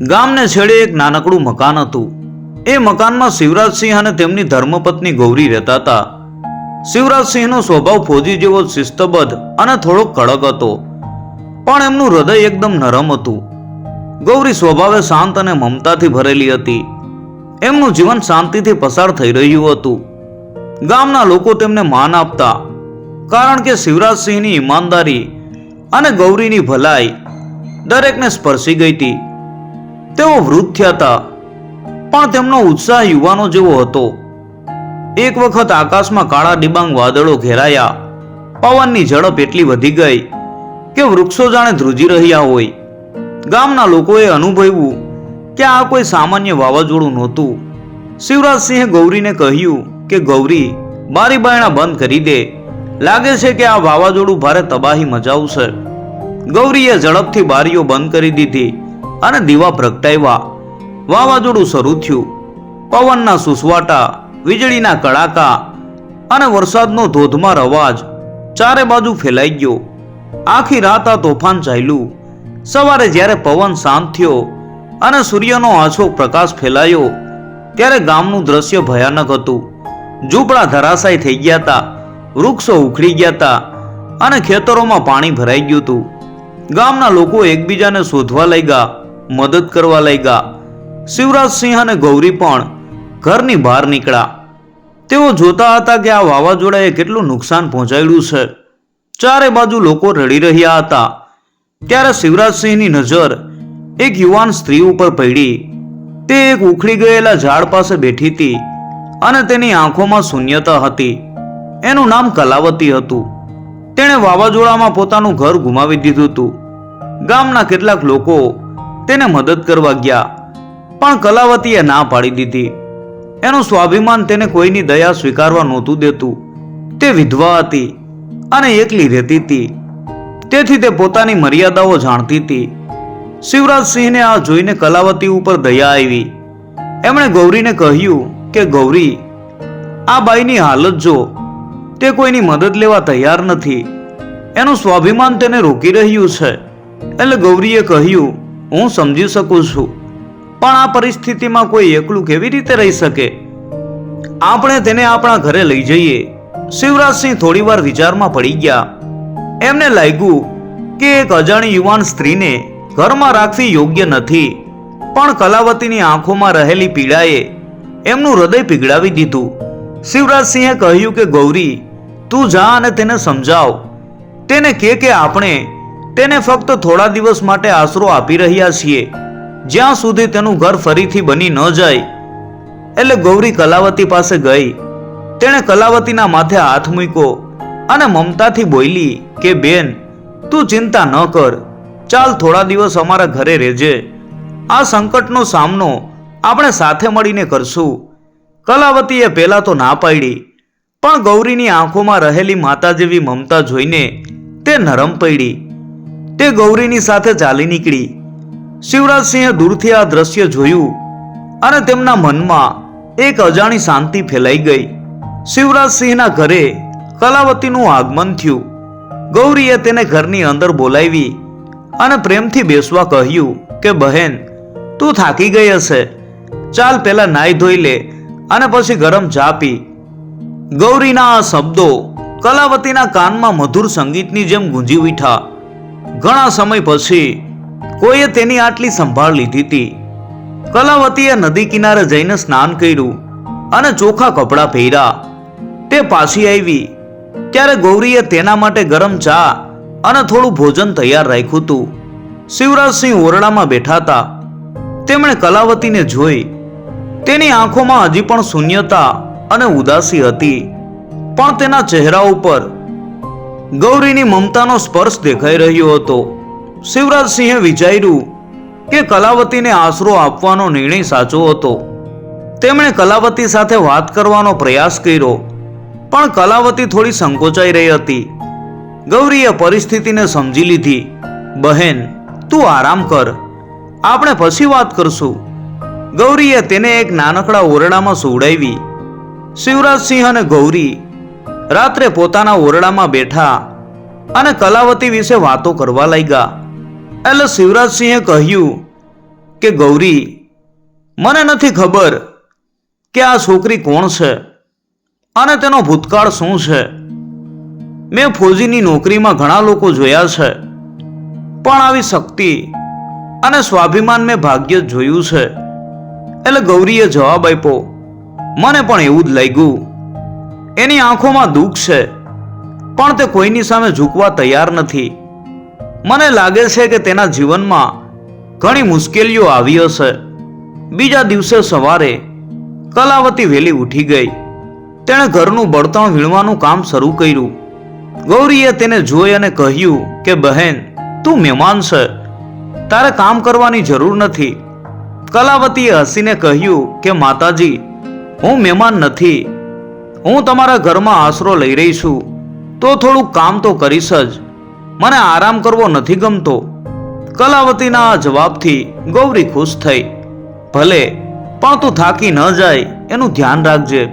ગામને છેડે એક નાનકડું મકાન હતું. એ મકાનમાં શિવરાજસિંહ અને તેમની ધર્મપત્ની ગૌરી રહેતા હતા. શિવરાજસિંહનો સ્વભાવ ફોજી જેવો શિસ્તબદ્ધ અને થોડો કડક હતો. પણ એમનું હૃદય એકદમ નરમ હતું. ગૌરી સ્વભાવે શાંત અને મમતાથી ભરેલી હતી. એમનું જીવન શાંતિથી પસાર થઈ રહ્યું હતું. ગામના લોકો તેમને માન આપતા, કારણ કે શિવરાજસિંહની ઈમાનદારી અને ગૌરીની ભલાઈ દરેકને સ્પર્શી ગઈ હતી. તેઓ વૃદ્ધ થયા હતા. પણ તેમનો ઉત્સાહ યુવાનો જેવો હતો. એક વખત આકાશમાં કાળા ડિબાંગ વાદળો ઘેરાયા. પવનની ઝડપ એટલી વધી ગઈ કે વૃક્ષો જાણે ધ્રુજી રહ્યા હોય. ગામના લોકોએ અનુભવ્યું કે આ કોઈ સામાન્ય વાવાઝોડું નહોતું. શિવરાજસિંહે ગૌરીને કહ્યું કે, ગૌરી બારી બાયણા બંધ કરી દે. લાગે છે કે આ વાવાઝોડું ભારે તબાહી મચાવશે. ગૌરીએ ઝડપથી બારીઓ બંધ કરી દીધી. અને દીવા પ્રગટાવ્યા. વાવાઝોડું શરૂ થયું. પવનના સુસવાટા, વીજળીના કડાકા અને વરસાદનો ધોધમાર અવાજ ચારે બાજુ ફેલાઈ ગયો. આખી રાત આ તોફાન ચાલ્યું. સવારે જ્યારે પવન શાંત થયો અને સૂર્યનો આછો પ્રકાશ ફેલાયો, ત્યારે ગામનું દ્રશ્ય ભયાનક હતું. ઝૂંપડા ધરાશાય થઈ ગયા હતા, વૃક્ષો ઉખડી ગયા હતા અને ખેતરોમાં પાણી ભરાઈ ગયું હતું. ગામના લોકો એકબીજાને શોધવા લાગ્યા. મદદ કરવા લાગ્યા. શિવરાજસિંહ અને ગૌરી પણ ઘરની બહાર નીકળ્યા. તેઓ જોતા હતા કે આ વાવાઝોડાએ કેટલું નુકસાન પહોંચાડ્યું છે. ચારે બાજુ લોકો રડી રહ્યા હતા. ત્યારે શિવરાજસિંહની નજર એક યુવાન સ્ત્રી ઉપર પડી. તે એક ઉખડી ગયેલા ઝાડ પાસે બેઠી હતી અને તેની આંખોમાં શૂન્યતા હતી. એનું નામ કલાવતી હતું. તેણે વાવાઝોડામાં પોતાનું ઘર ગુમાવી દીધું હતું. ગામના કેટલાક લોકો તેને મદદ કરવા ગયા. પણ કલાવતીએ ના પાડી દીધી. એનું સ્વાભિમાન તેને કોઈની દયા સ્વીકારવા નહોતું દેતું. તે વિધવા હતી અને એકલી રહેતી હતી. તેથી તે પોતાની મર્યાદાઓ જાણતી હતી. શિવરાજસિંહને આ જોઈને કલાવતી ઉપર દયા આવી. એમણે ગૌરીને કહ્યું કે, ગૌરી, આ બાઈની હાલત જો. તે કોઈની મદદ લેવા તૈયાર નથી. એનું સ્વાભિમાન તેને રોકી રહ્યું છે. એટલે ગૌરીએ કહ્યું હું સમજી શકું છું. પણ આ પરિસ્થિતિમાં કોઈ એકલું કેવી રીતે રહી શકે? આપણે તેને આપણા ઘરે લઈ જઈએ. શિવરાજસિંહ થોડીવાર વિચારમાં પડી ગયા. એમને લાગ્યું કે એક અજાણી યુવાન સ્ત્રીને ઘરમાં રાખવી યોગ્ય નથી. પણ કલાવતીની આંખોમાં રહેલી પીડાએ એમનું હૃદય પીગળાવી દીધું. શિવરાજસિંહે કહ્યું કે, ગૌરી, તું જા અને તેને સમજાવ. તેને કે કે આપણે તેને ફક્ત થોડા દિવસ માટે આશરો આપી રહ્યા છીએ. જ્યાં સુધી તેનું ઘર ફરીથી બની ન જાય. એટલે ગૌરી કલાવતી પાસે ગઈ. તેણે કલાવતીના માથે હાથ મૂક્યો અને મમતાથી બોલી કે, બેન, તું ચિંતા ન કર. ચાલ થોડા દિવસ અમારા ઘરે રહેજે. આ સંકટનો સામનો આપણે સાથે મળીને કરશું. કલાવતીએ પહેલાં તો ના પાડી, પણ ગૌરીની આંખોમાં રહેલી માતા જેવી મમતા જોઈને તે નરમ પડી. તે ગૌરીની સાથે ચાલી નીકળી. શિવરાજસિંહે દૂરથી આ દ્રશ્ય જોયું અને તેમના મનમાં એક અજાણી શાંતિ ફેલાઈ ગઈ. શિવરાજસિંહના ઘરે કલાવતીનું આગમન થયું. ગૌરીએ તેને ઘરની અંદર બોલાવી અને પ્રેમથી બેસવા કહ્યું કે, બહેન, તું થાકી ગઈ હશે. ચાલ પહેલા નાઈ ધોઈ લે અને પછી ગરમ ચા પી. ગૌરીના આ શબ્દો કલાવતીના કાનમાં મધુર સંગીતની જેમ ગુંજી ઉઠ્યા. ઘણા સમય પછી કોઈએ તેની આટલી સંભાળ લીધી હતી. કલાવતીએ નદી કિનારે જઈને સ્નાન કર્યું અને ચોખા કપડાં પહેર્યા. તે પાછી આવી. ત્યારે ગૌરીએ તેના માટે ગરમ ચા અને થોડું ભોજન તૈયાર રાખ્યું હતું. શિવરાજસિંહ ઓરડામાં બેઠા હતા. તેમણે કલાવતીને જોઈ. તેની આંખોમાં હજી પણ શૂન્યતા અને ઉદાસી હતી. પણ તેના ચહેરા ઉપર ગૌરીની મમતાનો સ્પર્શ દેખાઈ રહ્યો હતો. શિવરાજસિંહે વિચાર્યું કે કલાવતીને આશરો આપવાનો નિર્ણય સાચો હતો. તેમણે કલાવતી સાથે વાત કરવાનો પ્રયાસ કર્યો, પણ કલાવતી થોડી સંકોચાઈ રહી હતી. ગૌરીએ પરિસ્થિતિને સમજી લીધી, બહેન, તું આરામ કર, આપણે પછી વાત કરશું. ગૌરીએ તેને એક નાનકડા ઓરડામાં સુવડાવી. શિવરાજસિંહ અને ગૌરી રાત્રે પોતાના ઓરડામાં બેઠા અને કલાવતી વિશે વાતો કરવા લાગ્યા. એટલે શિવરાજસિંહે કહ્યું કે, ગૌરી, મને નથી ખબર કે આ છોકરી કોણ છે અને તેનો ભૂતકાળ શું છે. મેં ફોજીની નોકરીમાં ઘણા લોકો જોયા છે, પણ આવી શક્તિ અને સ્વાભિમાન મેં ભાગ્ય જ જોયું છે. એટલે ગૌરીએ જવાબ આપ્યો, મને પણ એવું જ લાગ્યું એની આંખોમાં દુઃખ છે. પણ તે કોઈની સામે ઝૂકવા તૈયાર નથી. મને લાગે છે કે તેના જીવનમાં ઘણી મુશ્કેલીઓ આવી હશે. બીજા દિવસે સવારે કલાવતી વહેલી ઉઠી ગઈ. તેણે ઘરનું બળતણ વીણવાનું કામ શરૂ કર્યું. ગૌરીએ તેને જોઈ અને કહ્યું કે, બહેન, તું મહેમાન છે. તારે કામ કરવાની જરૂર નથી. કલાવતીએ હસીને કહ્યું કે, માતાજી, હું મહેમાન નથી. હું તમારા ઘરમાં આશરો લઈ રહી છું. તો થોડુંક કામ તો કરીશ જ. મને આરામ કરવો નથી ગમતો. કલાવતીના જવાબથી ગૌરી ખુશ થઈ. ભલે, પણ તું થાકી ન જાય, એનું ધ્યાન રાખજે.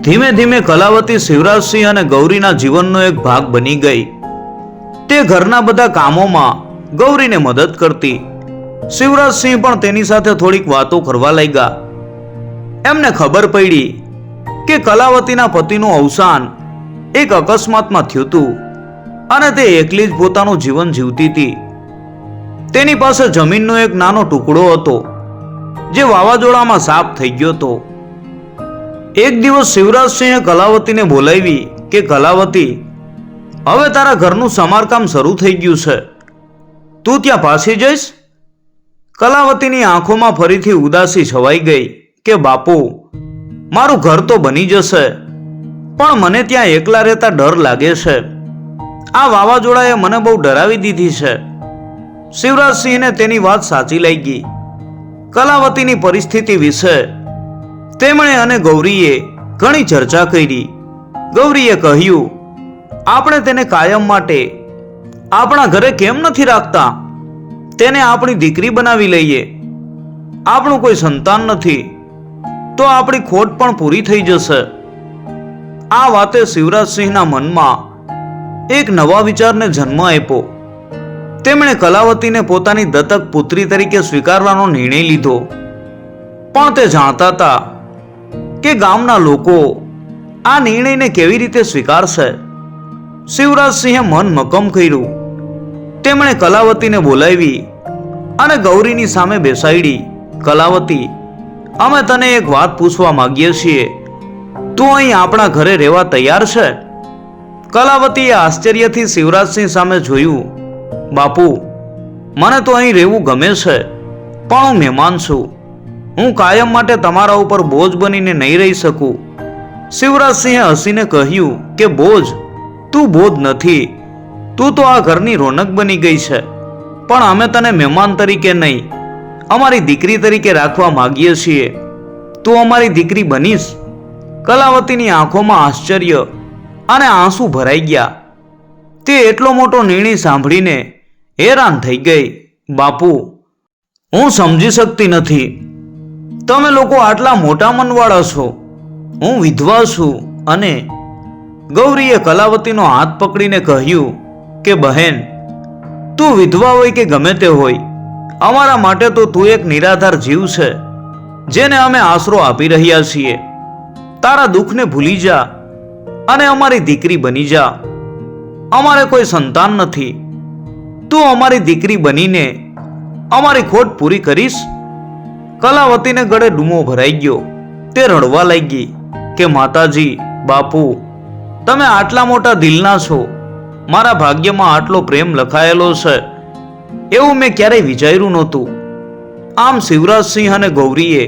ધીમે ધીમે કલાવતી શિવરાજસિંહ અને ગૌરીના જીવનનો એક ભાગ બની ગઈ. તે ઘરના બધા કામોમાં ગૌરીને મદદ કરતી. શિવરાજસિંહ પણ તેની સાથે થોડીક વાતો કરવા લાગ્યા. એમને ખબર પડી કે કલાવતીના પતિનું અવસાન એક અકસ્માતમાં થયું હતું અને તે એકલી જ પોતાનું જીવન જીવતી હતી. તેની પાસે જમીનનો એક નાનો ટુકડો હતો, જે વાવાઝોડામાં સાફ થઈ ગયો હતો. એક દિવસ શિવરાજસિંહે કલાવતીને બોલાવી કે, કલાવતી, હવે તારા ઘરનું સમારકામ શરૂ થઈ ગયું છે. તું ત્યાં પાછી જઈશ? કલાવતીની આંખોમાં ફરીથી ઉદાસી છવાઈ ગઈ કે, બાપુ મારું ઘર તો બની જશે, પણ મને ત્યાં એકલા રહેતા ડર લાગે છે. આ વાવાઝોડાએ મને બહુ ડરાવી દીધી છે. શિવરાજસિંહને તેની વાત સાચી લાગી. કલાવતીની પરિસ્થિતિ વિશે તેમણે અને ગૌરીએ ઘણી ચર્ચા કરી. ગૌરીએ કહ્યું, આપણે તેને કાયમ માટે આપણા ઘરે કેમ નથી રાખતા? તેને આપણી દીકરી બનાવી લઈએ. આપણું કોઈ સંતાન નથી. તો આપણી ખોટ પણ પૂરી થઈ જશે. આ વાતે શિવરાજસિંહના મનમાં એક નવા વિચારને જન્મ આપ્યો. તેમણે કલાવતીને પોતાની દત્તક પુત્રી તરીકે સ્વીકારવાનો નિર્ણય લીધો. પણ તે જાણતા હતા કે ગામના લોકો આ નિર્ણયને કેવી રીતે સ્વીકારશે. શિવરાજસિંહે મન મક્કમ કર્યું. તેમણે કલાવતીને બોલાવી અને ગૌરીની સામે બેસાડી. કલાવતી અમે તને એક વાત પૂછવા માંગીએ છીએ. તું અહીં આપણા ઘરે રહેવા તૈયાર છે? કલાવતીએ આશ્ચર્યથી શિવરાજસિંહ સામે જોયું, બાપુ, મને તો અહીં રહેવું ગમે છે, પણ હું મહેમાન છું. હું કાયમ માટે તમારા ઉપર બોજ બનીને નહીં રહી શકું. શિવરાજસિંહે હસીને કહ્યું કે, બોજ, તું બોજ નથી. તું તો આ ઘરની રોનક બની ગઈ છે, પણ અમે તને મહેમાન તરીકે નહીં. અમારી દીકરી તરીકે રાખવા માંગીએ છીએ. તું અમારી દીકરી બનીશ. કલાવતીની આંખોમાં આશ્ચર્ય અને આંસુ ભરાઈ ગયા. તે એટલો મોટો નિર્ણય સાંભળીને હેરાન થઈ ગઈ. બાપુ, હું સમજી શકતી નથી. તમે લોકો આટલા મોટા મનવાળા છો. હું વિધવા છું. અને ગૌરીએ કલાવતીનો હાથ પકડીને કહ્યું કે, બહેન, તું વિધવા હોય કે ગમે તે હોય અમારા માટે તો તું એક નિરાધાર જીવ છે, જેને અમે આશરો આપી રહ્યા છીએ. તારા દુઃખને ભૂલી જા અને અમારી દીકરી બની જા. અમારે કોઈ સંતાન નથી. તું અમારી દીકરી બનીને અમારી ખોટ પૂરી કરીશ. કલાવતીને ગળે ડૂમો ભરાઈ ગયો. તે રડવા લાગી કે, માતાજી, બાપુ, તમે આટલા મોટા દિલના છો. મારા ભાગ્યમાં આટલો પ્રેમ લખાયેલો છે. એવું મેં ક્યારેય વિચાર્યું નહોતું. આમ શિવરાજસિંહ અને ગૌરીએ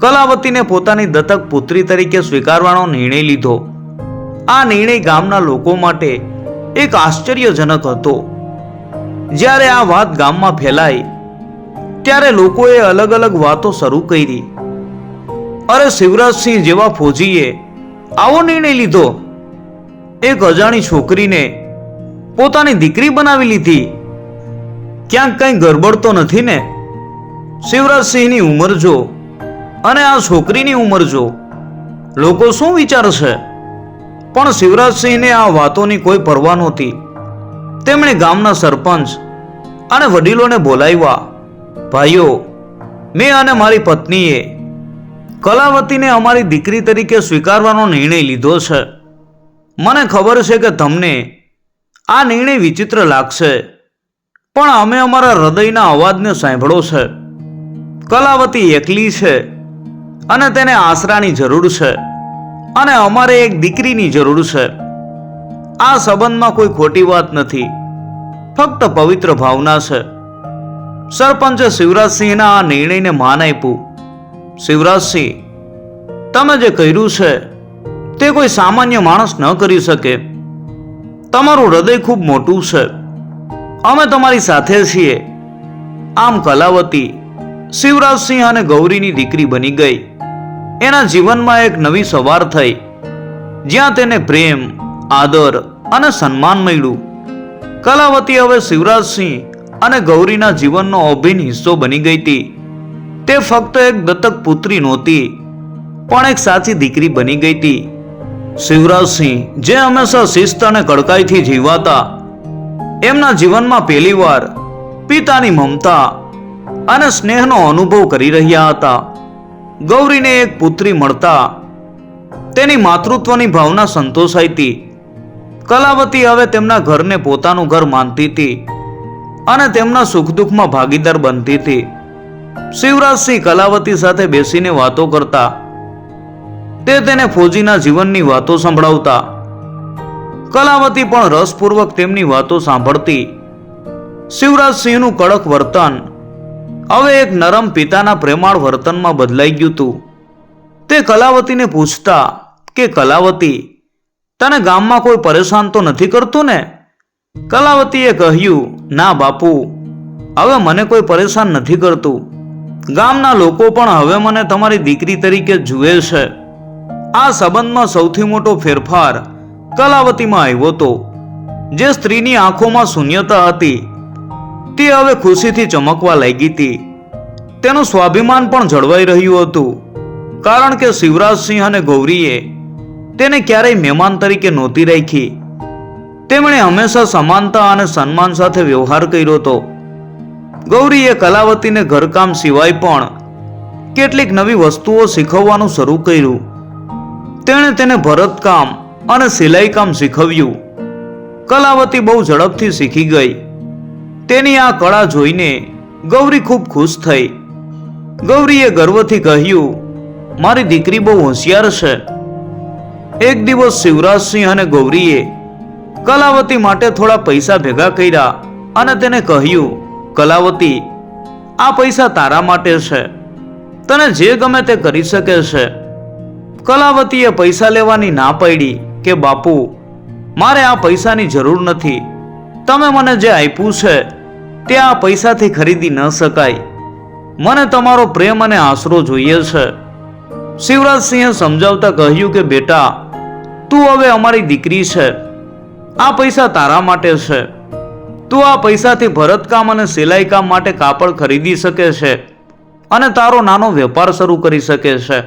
કલાવતીને પોતાની દત્તક પુત્રી તરીકે સ્વીકારવાનો નિર્ણય લીધો. આ નિર્ણય ગામના લોકો માટે એક આશ્ચર્યજનક હતો. જ્યારે આ વાત ગામમાં ફેલાઈ, ત્યારે લોકોએ અલગ અલગ વાતો શરૂ કરી. અરે શિવરાજસિંહ જેવા ફોજીએ આવો નિર્ણય લીધો. એક અજાણી છોકરીને પોતાની દીકરી બનાવી લીધી. ક્યાંક કંઈ ગરબડ તો નથી ને? શિવરાજસિંહની ઉંમર જો અને આ છોકરીની ઉંમર જો લોકો શું વિચારશે? પણ શિવરાજસિંહને આ વાતોની કોઈ પરવા નહોતી. તેમણે ગામના સરપંચ અને વડીલોને બોલાવ્યા, ભાઈઓ, મેં અને મારી પત્નીએ કલાવતીને અમારી દીકરી તરીકે સ્વીકારવાનો નિર્ણય લીધો છે. મને ખબર છે કે તમને આ નિર્ણય વિચિત્ર લાગશે. પણ અમે અમારા હૃદયના અવાજને સાંભળો છે. કલાવતી એકલી છે અને તેને આશરાની જરૂર છે અને અમારે એક દીકરીની જરૂર છે. આ સંબંધમાં કોઈ ખોટી વાત નથી. ફક્ત પવિત્ર ભાવના છે. સરપંચે શિવરાજસિંહના આ નિર્ણયને માન આપ્યું શિવરાજસિંહ, તમે જે કર્યું છે, તે કોઈ સામાન્ય માણસ ન કરી શકે. તમારું હૃદય ખૂબ મોટું છે. અમે તમારી સાથે છીએ. આમ કલાવતી શિવરાજસિંહ અને ગૌરીની દીકરી બની ગઈ. એના જીવનમાં એક નવી સવાર થઈ, જ્યાં તેને પ્રેમ, આદર અને સન્માન મળ્યું. કલાવતી હવે શિવરાજસિંહ અને ગૌરીના જીવનનો અભિન્ન હિસ્સો બની ગઈ હતી. તે ફક્ત એક દત્તક પુત્રી નહોતી, પણ એક સાચી દીકરી બની ગઈ હતી. શિવરાજસિંહ જે હંમેશા શિસ્ત અને કડકાઈથી જીવાતા એમના જીવનમાં પહેલીવાર પિતાની મમતા અને સ્નેહનો અનુભવ કરી રહ્યા હતા. ગૌરીને એક પુત્રી મળતા તેની માતૃત્વની ભાવના સંતોષાઈ હતી. કલાવતી હવે તેમના ઘરને પોતાનું ઘર માનતી હતી અને તેમના સુખ દુઃખમાં ભાગીદાર બનતી હતી. શિવરાજસિંહ કલાવતી સાથે બેસીને વાતો કરતા. તે તેને ફૌજીના જીવનની વાતો સંભળાવતા. કલાવતી પણ રસપૂર્વક તેમની વાતો સાંભળતી. શિવરાજસિંહનું કડક વર્તન, હવે એક નરમ પિતાના પ્રેમાળ વર્તનમાં બદલાઈ ગયું હતું તે કલાવતીને પૂછતા કે, કલાવતી, તને ગામમાં કોઈ પરેશાન તો નથી કરતું ને? કલાવતીએ કહ્યું, ના બાપુ, હવે મને કોઈ પરેશાન નથી કરતું. ગામના લોકો પણ હવે મને તમારી દીકરી તરીકે જુએ છે. આ સંબંધમાં સૌથી મોટો ફેરફાર કલાવતીમાં આવ્યો હતો. જે સ્ત્રીની આંખોમાં શૂન્યતા હતી, તે હવે ખુશીથી ચમકવા લાગી હતી. તેનું સ્વાભિમાન પણ જળવાઈ રહ્યું હતું, કારણ કે શિવરાજસિંહ અને ગૌરીએ તેને ક્યારેય મહેમાન તરીકે નહોતી રાખી. તેમણે હંમેશા સમાનતા અને સન્માન સાથે વ્યવહાર કર્યો હતો. ગૌરીએ કલાવતીને ઘરકામ સિવાય પણ કેટલીક નવી વસ્તુઓ શીખવવાનું શરૂ કર્યું. તેણે તેને ભરતકામ અને સિલાઈ કામ શીખવ્યું. કલાવતી બહુ ઝડપથી શીખી ગઈ. તેની આ કળા જોઈને ગૌરી ખૂબ ખુશ થઈ. ગૌરીએ ગર્વથી કહ્યું, મારી દીકરી બહુ હોશિયાર છે. એક દિવસ શિવરાજસિંહ અને ગૌરીએ કલાવતી માટે થોડા પૈસા ભેગા કર્યા અને તેને કહ્યું, કલાવતી, આ પૈસા તારા માટે છે. તને જે ગમે તે કરી શકે છે. કલાવતીએ પૈસા લેવાની ના પાડી. કે બાપુ, મારે આ પૈસાની જરૂર નથી. તમે મને જે આપ્યું છે, તે આ પૈસાથી ખરીદી ન શકાય. મને તમારો પ્રેમ અને આશરો જોઈએ છે. શિવરાજસિંહે સમજાવતા કહ્યું કે, બેટા, તું હવે અમારી દીકરી છે. આ પૈસા તારા માટે છે. તું આ પૈસાથી ભરતકામ અને સિલાઈ કામ માટે કાપડ ખરીદી શકે છે અને તારો નાનો વેપાર શરૂ કરી શકે છે.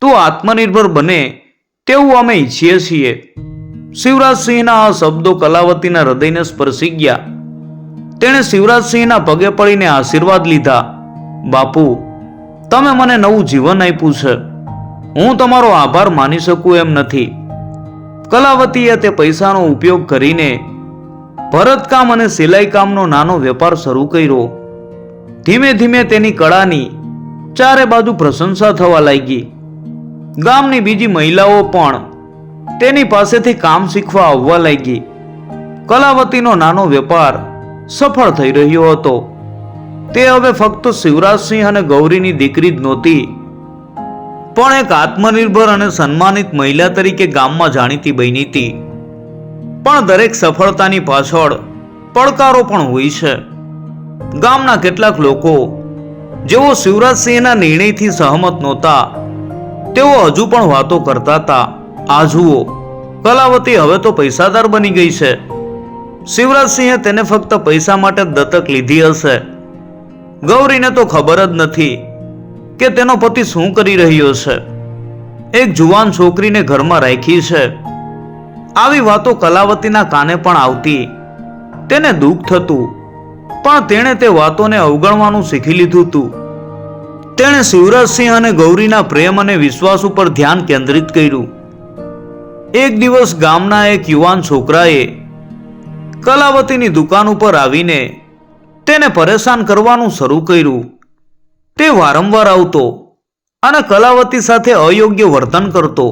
તું આત્મનિર્ભર બને તેવું અમે ઈચ્છીએ છીએ. શિવરાજસિંહના આ શબ્દો કલાવતીના હૃદયને સ્પર્શી ગયા. તેણે શિવરાજસિંહના પગે પડીને આશીર્વાદ લીધા. બાપુ, તમે મને નવું જીવન આપ્યું છે. હું તમારો આભાર માની શકું એમ નથી. કલાવતીએ તે પૈસાનો ઉપયોગ કરીને ભરતકામ અને સિલાઈ કામનો નાનો વેપાર શરૂ કર્યો. ધીમે ધીમે તેની કળાની ચારે બાજુ પ્રશંસા થવા લાગી. ગામની બીજી મહિલાઓ પણ તેની પાસેથી કામ શીખવા આવવા લાગી. કલાવતીનો નાનો વેપાર સફળ થઈ રહ્યો હતો. તે હવે ફક્ત શિવરાજસિંહ અને ગૌરીની દીકરી જ નહોતી, પણ એક આત્મનિર્ભર અને સન્માનિત મહિલા તરીકે ગામમાં જાણીતી બની હતી. પણ દરેક સફળતાની પાછળ પડકારો પણ હોય છે. ગામના કેટલાક લોકો જેઓ શિવરાજસિંહના નિર્ણયથી સહમત નહોતા તેઓ હજુ પણ વાતો કરતા હતા. આ જુઓ, કલાવતી હવે તો પૈસાદાર બની ગઈ છે. શિવરાજસિંહે તેને ફક્ત પૈસા માટે દત્તક લીધી હશે. ગૌરીને તો ખબર જ નથી કે તેનો પતિ શું કરી રહ્યો છે. એક જુવાન છોકરીને ઘરમાં રાખી છે. આવી વાતો કલાવતીના કાને પણ આવતી. તેને દુઃખ થતું. પણ તેણે તે વાતોને અવગણવાનું શીખી લીધું હતું તેણે શિવરાજસિંહ અને ગૌરીના પ્રેમ અને વિશ્વાસ ઉપર ધ્યાન કેન્દ્રિત કર્યું. એક દિવસ ગામના એક યુવાન છોકરાએ કલાવતીની દુકાન ઉપર આવીને તેને પરેશાન કરવાનું શરૂ કર્યું. તે વારંવાર આવતો અને કલાવતી સાથે અયોગ્ય વર્તન કરતો.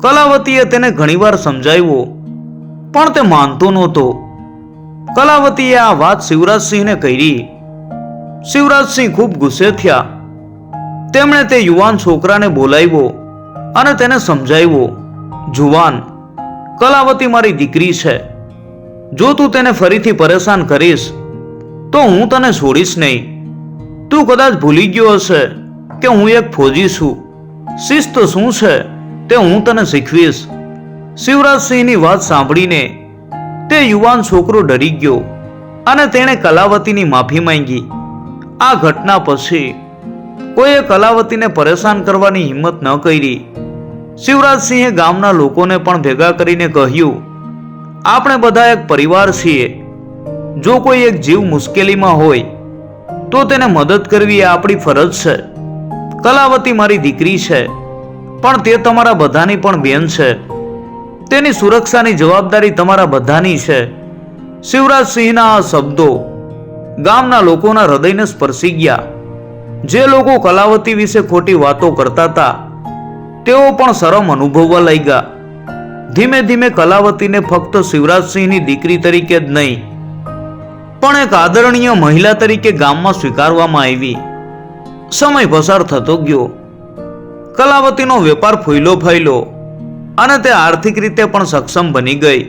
કલાવતીએ તેને ઘણીવાર સમજાવ્યો, પણ તે માનતો નહોતો. કલાવતીએ આ વાત શિવરાજસિંહને કરી. શિવરાજસિંહ ખૂબ ગુસ્સે થયા. તેમણે તે યુવાન છોકરાને બોલાવ્યો અને તેને સમજાવ્યો, જુવાન, કલાવતી મારી દીકરી છે. જો તું તેને ફરીથી પરેશાન કરીશ, તો હું તને છોડીશ નહીં. તું કદાચ ભૂલી ગયો હશે કે હું એક ફોજી છું. શિસ્ત શું છે તે હું તને શીખવીશ. શિવરાજસિંહની વાત સાંભળીને તે યુવાન છોકરો ડરી ગયો અને તેણે કલાવતીની માફી માંગી. આ ઘટના પછી કોઈએ કલાવતીને પરેશાન કરવાની હિંમત ન કરી. શિવરાજસિંહે ગામના લોકોને પણ ભેગા કરીને કહ્યું, આપણે બધા એક પરિવાર છીએ. જો કોઈ એક જીવ મુશ્કેલીમાં હોય, તો તેને મદદ કરવી એ આપણી ફરજ છે. કલાવતી મારી દીકરી છે, પણ તે તમારા બધાની પણ બેન છે. તેની સુરક્ષાની જવાબદારી તમારા બધાની છે. શિવરાજસિંહના આ શબ્દો ગામના લોકોના હૃદયને સ્પર્શી ગયા. જે લોકો કલાવતી વિશે ખોટી વાતો કરતા હતા, તેઓ પણ શરમ અનુભવવા લાગ્યા. ધીમે ધીમે કલાવતીને ફક્ત શિવરાજસિંહની દીકરી તરીકે જ નહીં, પણ એક આદરણીય મહિલા તરીકે ગામમાં સ્વીકારવામાં આવી. સમય પસાર થતો ગયો. કલાવતીનો વેપાર ફૂયલો ફાયલો અને તે આર્થિક રીતે પણ સક્ષમ બની ગઈ.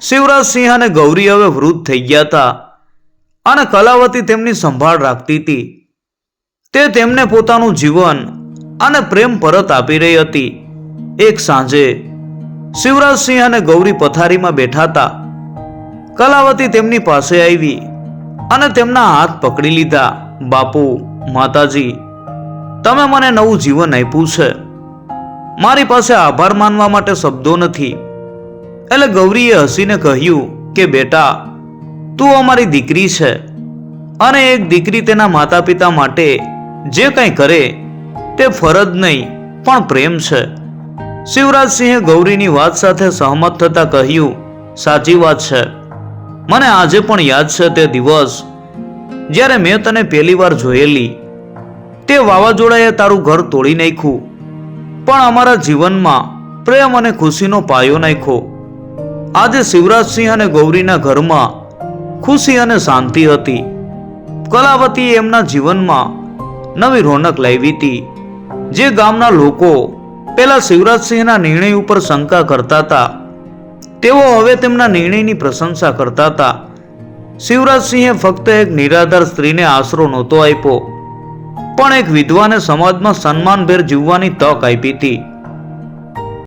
શિવરાજસિંહ અને ગૌરી હવે વૃદ્ધ થઈ ગયા હતા. અને કલાવતી તેમની સંભાળ રાખતી હતી. તે તેમને પોતાનું જીવન અને પ્રેમ પરત આપી રહી હતી. એક સાંજે શિવરાજસિંહ અને ગૌરી પથારીમાં બેઠા હતા. કલાવતી તેમની પાસે આવી અને તેમના હાથ પકડી લીધા, બાપુ, માતાજી, તમે મને નવું જીવન આપ્યું છે. મારી પાસે આભાર માનવા માટે શબ્દો નથી. એટલે ગૌરીએ હસીને કહ્યું કે, બેટા તું અમારી દીકરી છે. અને એક દીકરી તેના માતા પિતા માટે જે કંઈ કરે તે ફરજ નહીં, પણ પ્રેમ છે. શિવરાજસિંહે ગૌરીની વાત સાથે સહમત થતાં કહ્યું, સાચી વાત છે. મને આજે પણ યાદ છે તે દિવસ જ્યારે મેં તને પહેલી વાર જોયેલી. તે વાવાઝોડાએ તારું ઘર તોડી નાખ્યું. પણ અમારા જીવનમાં પ્રેમ અને ખુશીનો પાયો નાખ્યો. આજે શિવરાજસિંહ અને ગૌરીના ઘરમાં ખુશી અને શાંતિ હતી. કલાવતી એમના જીવનમાં નવી રોનક લાવી હતી. જે ગામના લોકો પેલા શિવરાજસિંહના નિર્ણય ઉપર શંકા કરતા હતા. તેઓ હવે તેમના નિર્ણયની પ્રશંસા કરતા હતા. શિવરાજસિંહે ફક્ત એક નિરાધાર સ્ત્રીને આશરો નહોતો આપ્યો. પણ એક વિધવાને સમાજમાં સન્માનભેર જીવવાની તક આપી હતી.